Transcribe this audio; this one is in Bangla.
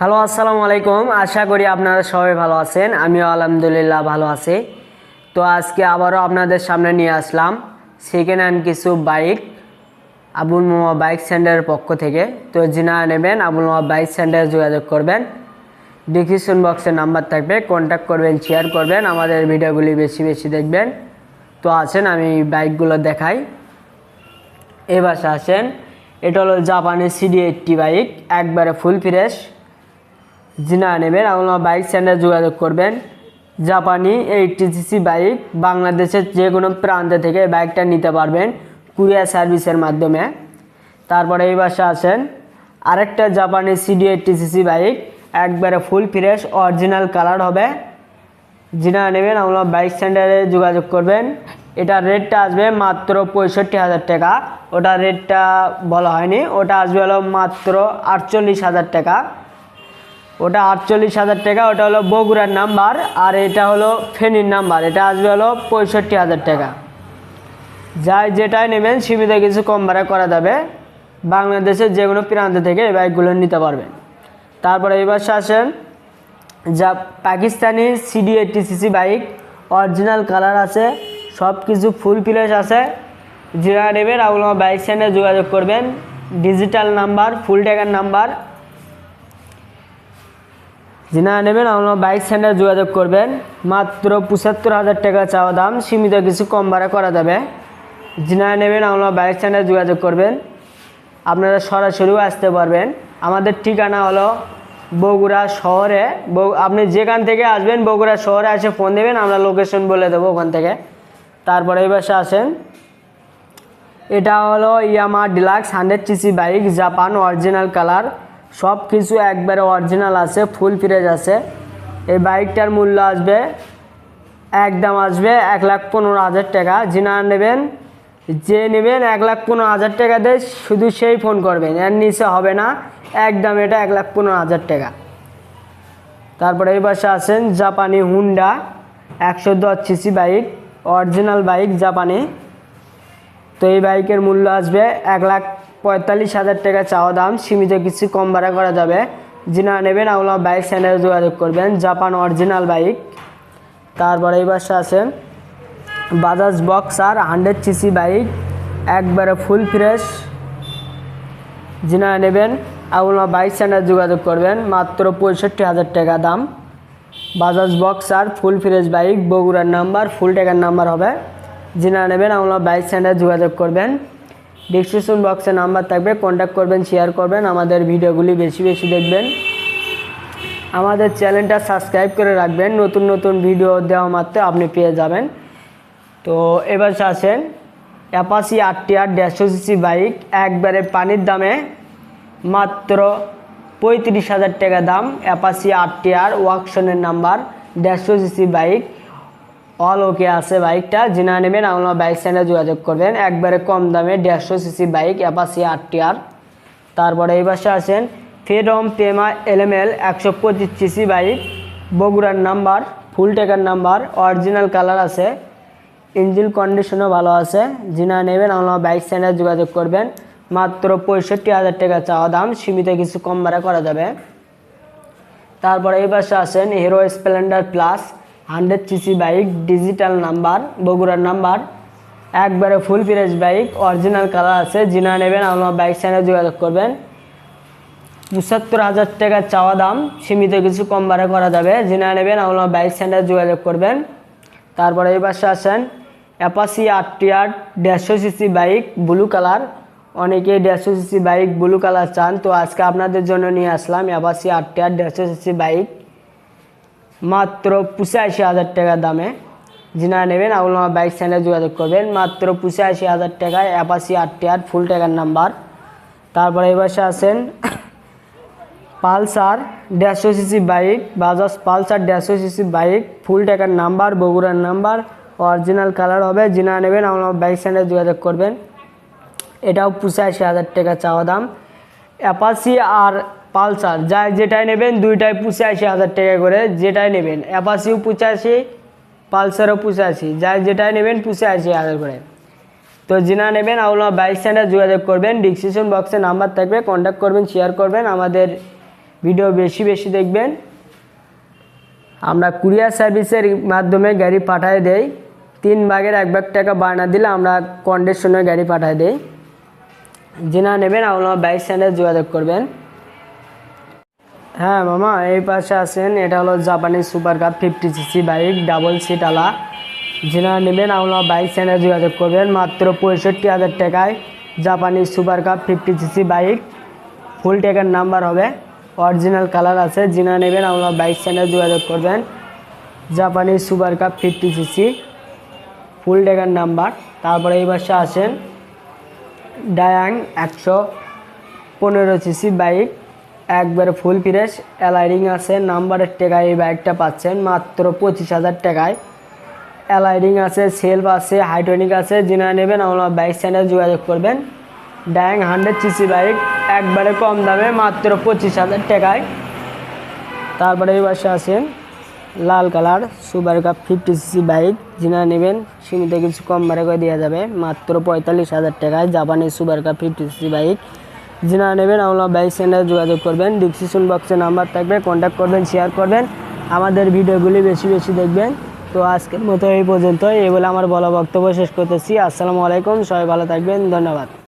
হ্যালো, আসসালামু আলাইকুম। আশা করি আপনারা সবাই ভালো আছেন। আমিও আলহামদুলিল্লাহ ভালো আছি। তো আজকে আবারও আপনাদের সামনে নিয়ে আসলাম সেকেন্ড হ্যান্ড কিছু বাইক আবুল মোমা বাইক সেন্টারের পক্ষ থেকে। তো যিনারা নেবেন, আবুল মোমা বাইক সেন্টারে যোগাযোগ করবেন। ডিসক্রিপশন বক্সে নাম্বার থাকবে। কন্ট্যাক্ট করবেন শেয়ার করবেন। আমাদের ভিডিওগুলি বেশি বেশি দেখবেন। তো আছেন আমি বাইকগুলো দেখাই। এবার আছেন এটা হলো জাপানি সিডি এইটটি বাইক একবারে ফুল ফ্রেশ যিনা নেবেন আপনারা বাইক সেন্টারে যোগাযোগ করবেন। জাপানি এইটটি সিসি বাইক বাংলাদেশের যে কোনো প্রান্ত থেকে বাইকটা নিতে পারবেন কুরিয়ার সার্ভিসের মাধ্যমে। তারপরে এই বাসা আছেন আরেকটা জাপানি সিডি এইটটি সিসি বাইক একবারে ফুল ফ্রেশ অরিজিনাল কালার হবে। যিনা নেবেন আপনারা বাইক সেন্টারে যোগাযোগ করবেন। এটার রেটটা আসবে মাত্র পঁয়ষট্টি হাজার টাকা। ওটা রেটটা বলা হয়নি, ওটা আসবে হলো মাত্র আটচল্লিশ হাজার টাকা। ওটা আটচল্লিশ হাজার টাকা, ওটা হলো বগুড়ার নাম্বার, আর এটা হলো ফেনীর নাম্বার, এটা আসবে হলো পঁয়ষট্টি হাজার টাকা। যাই যেটাই নেবেন, সীমিত কিছু কম ভাড়া করা যাবে। বাংলাদেশের যে কোনো প্রান্ত থেকে এই বাইকগুলো নিতে পারবেন। তারপরে এই বাসে আসেন, যা Pakistani CD eighty CC bike, original colour আছে সব কিছু ফুল ফ্রেশ আছে। যারা নেবেন আপনার বাইক সেন্টারে যোগাযোগ করবেন। ডিজিটাল নাম্বার, ফুল ট্যাগার নাম্বার যিনারা নেবেন আপনার বাইক সেন্টারে যোগাযোগ করবেন। মাত্র পঁচাত্তর হাজার টাকা চাওয়া দাম, সীমিত কিছু কম ভাড়া করা যাবে। যিনারা নেবেন আপনার বাইক সেন্টারে যোগাযোগ করবেন। আপনারা সরাসরিও আসতে পারবেন। আমাদের ঠিকানা হলো বগুড়া শহরে। আপনি যেখান থেকে আসবেন, বগুড়া শহরে এসে ফোন দেবেন, আমরা লোকেশন বলে দেবো ওখান থেকে। তারপরে এই বাসে আসেন। এটা হলো Yamaha deluxe hundred CC bike Japan original colour সব কিছু একবারে অরিজিনাল আছে ফুল ফ্রেশ আছে। এই বাইকটার মূল্য আসবে, একদম আসবে এক লাখ পনেরো হাজার টাকা। যিনা নেবেন, যে নেবেন এক লাখ পনেরো হাজার টাকা দিয়ে, শুধু সেই ফোন করবেন। এর নিচে হবে না, একদম এটা এক লাখ পনেরো হাজার টাকা। তারপরে এই পাশে আছেন জাপানি হুন্ডা একশো দশ সিসি বাইক অরিজিনাল বাইক জাপানি। তো এই বাইকের মূল্য আসবে এক লাখ পঁয়তাল্লিশ হাজার টাকা চাওয়া দাম, সীমিত কিছু কম ভাড়া করা যাবে। যিনা নেবেন আপনার বাইক সেন্টারে যোগাযোগ করবেন, জাপান অরিজিনাল বাইক। তারপরে এই পাশে আছেন Bajaj Boxer hundred CC bike, একবারে ফুল ফ্রেশ। যিনা নেবেন আপনার বাইক সেন্টারে যোগাযোগ করবেন, মাত্র পঁয়ষট্টি হাজার টাকা দাম। Bajaj Boxer full fresh bike, বগুড়ার নাম্বার, ফুল টাকার নাম্বার হবে। যিনা নেবেন আপনার বাইক সেন্টারে যোগাযোগ করবেন। ডিসক্রিপশন বক্সে নাম্বার থাকবে কন্ট্যাক্ট করবেন শেয়ার করবেন, আমাদের ভিডিওগুলি বেশি বেশি দেখবেন। আমাদের চ্যানেলটা সাবস্ক্রাইব করে রাখবেন, নতুন নতুন ভিডিও দেওয়া মাত্র আপনি পেয়ে যাবেন। তো এবার আসেন অ্যাপাসি আটটি আর দেড়শো সিসি বাইক একবারে পানির দামে মাত্র পঁয়ত্রিশ হাজার টাকা দাম অ্যাপাসি আটটি আর ওয়াকশনের নাম্বার দেড়শো সিসি বাইক অল ওকে আছে বাইকটা। যিনা নেবেন আপনার বাইক সেন্টারে যোগাযোগ করবেন। একবারে কম দামে দেড়শো সিসি বাইক অ্যাপাসি আটটি আর তারপরে এই পাশে আছেন ফেরম পেমা এলএমএল একশো পঁচিশ সিসি বাইক, বগুড়ার নাম্বার ফুল টেকার নাম্বার অরিজিনাল কালার আছে। ইঞ্জিন কন্ডিশনও ভালো আছে। যিনা নেবেন আপনার বাইক সেন্টারে যোগাযোগ করবেন। মাত্র পঁয়ষট্টি হাজার টাকা চাওয়া দাম, সীমিত কিছু কম ভাড়া করা যাবে। তারপরে এই পাশে আছেন Hero Splendor plus hundred CC bike, digital number, বগুড়ার নাম্বার। একবারে full fresh bike, original colour আছে যিনা নেবেন আপনার বাইক সেন্টারে যোগাযোগ করবেন। পঁচাত্তর হাজার টাকা চাওয়া দাম, সীমিত কিছু কম ভাড়া করা যাবে। যিনা নেবেন আপনার বাইক সেন্টারে যোগাযোগ করবেন। তারপরে এই পাশে আসেন অ্যাপাসি আটটি আট দেড়শো সিসি বাইক, ব্লু কালার। অনেকেই দেড়শো সিসি বাইক, ব্লু কালার চান। তো আজকে আপনাদের জন্য নিয়ে আসলাম অ্যাপাসি আটটি আট দেড়শো সিসি বাইক। মাত্র পঁচাশি হাজার টাকা দামে। যিনা নেবেন আপনার বাইক সেন্টারে যোগাযোগ করবেন। মাত্র পঁচাশি হাজার টাকায় অ্যাপাসি আটটি আট ফুল টাকার নাম্বার তারপরে এই পাশে আছেন পালসার দেড়শো সিসি বাইক বাজাজ পালসার দেড়শো সিসি বাইক ফুল টাকার নাম্বার বগুড়ার নাম্বার অরিজিনাল কালার হবে। যিনা নেবেন আপনার বাইক সেন্টারে যোগাযোগ করবেন। এটাও পঁচাশি হাজার টাকা চাওয়া দাম। অ্যাপাসি আর পালসার, যাই যেটাই নেবেন দুইটাই পঁচাশি হাজার টাকা করে যেটাই নেবেন। অ্যাপাসিও পঁচাশি, পালসারও পঁচাশি, যাই যেটাই নেবেন পঁচাশি হাজার করে। তো যিনা নেবেন আপনার বাইক সেন্টার যোগাযোগ করবেন ডিসক্রিপশন বক্সে নাম্বার থাকবে কন্ট্যাক্ট করবেন শেয়ার করবেন, আমাদের ভিডিও বেশি বেশি দেখবেন। আমরা কুরিয়ার সার্ভিসের মাধ্যমে গাড়ি পাঠিয়ে দেই, তিন ভাগের এক ভাগ টাকা বায়না দিলে আমরা কন্ডিশনে গাড়ি পাঠিয়ে দেই। যিনা নেবেন আপনারা বাইক স্ট্যান্ডে যোগাযোগ করবেন। হ্যাঁ মামা, এই পাশে আছেন। এটা হলো জাপানি super cub fifty CC bike double seat আলা। যিনা নেবেন আপনারা বাইক স্ট্যান্ডে যোগাযোগ করবেন। মাত্র পঁয়ষট্টি হাজার টাকায় জাপানি super cub fifty CC bike full টেকার নাম্বার হবে। অরিজিনাল কালার আছে। যিনা নেবেন আপনারা বাইক স্ট্যান্ডে যোগাযোগ করবেন। জাপানি super cub fifty CC full টেকার নাম্বার তারপরে এই পাশে আসেন ডায়াং একশো পনেরো সিসি বাইক একবারে ফুল ফ্রেশ অ্যালাইডিং আছে নাম্বারের টাকায় এই বাইকটা পাচ্ছেন, মাত্র পঁচিশ হাজার টাকায়। অ্যালাইডিং আছে সেলফ আছে হাইড্রোনিক আছে যিনা নেবেন আপনারা বাইক স্ট্যান্ডে যোগাযোগ করবেন। ডায়াং হান্ড্রেড সিসি বাইক একবারে কম দামে, মাত্র পঁচিশ হাজার টাকায়। তারপরে এই পাশে আছেন, লাল colour, super cub fifty CC bike যিনা নেবেন, সীমিত কিছু কম ভাড়া করে দেওয়া যাবে, মাত্র পঁয়তাল্লিশ হাজার টাকায়, জাপানি super cub fifty CC bike যিনা নেবেন আপনারা বাইক সেন্টারে যোগাযোগ করবেন ডিসক্রিপশন বক্সে নাম্বার থাকবে কন্ট্যাক্ট করবেন শেয়ার করবেন। আমাদের ভিডিওগুলি বেশি বেশি দেখবেন। তো আজকের মতো এই পর্যন্ত এই বলে আমার বলা বক্তব্য শেষ করতেছি। আসসালামু আলাইকুম। সবাই ভালো থাকবেন। ধন্যবাদ।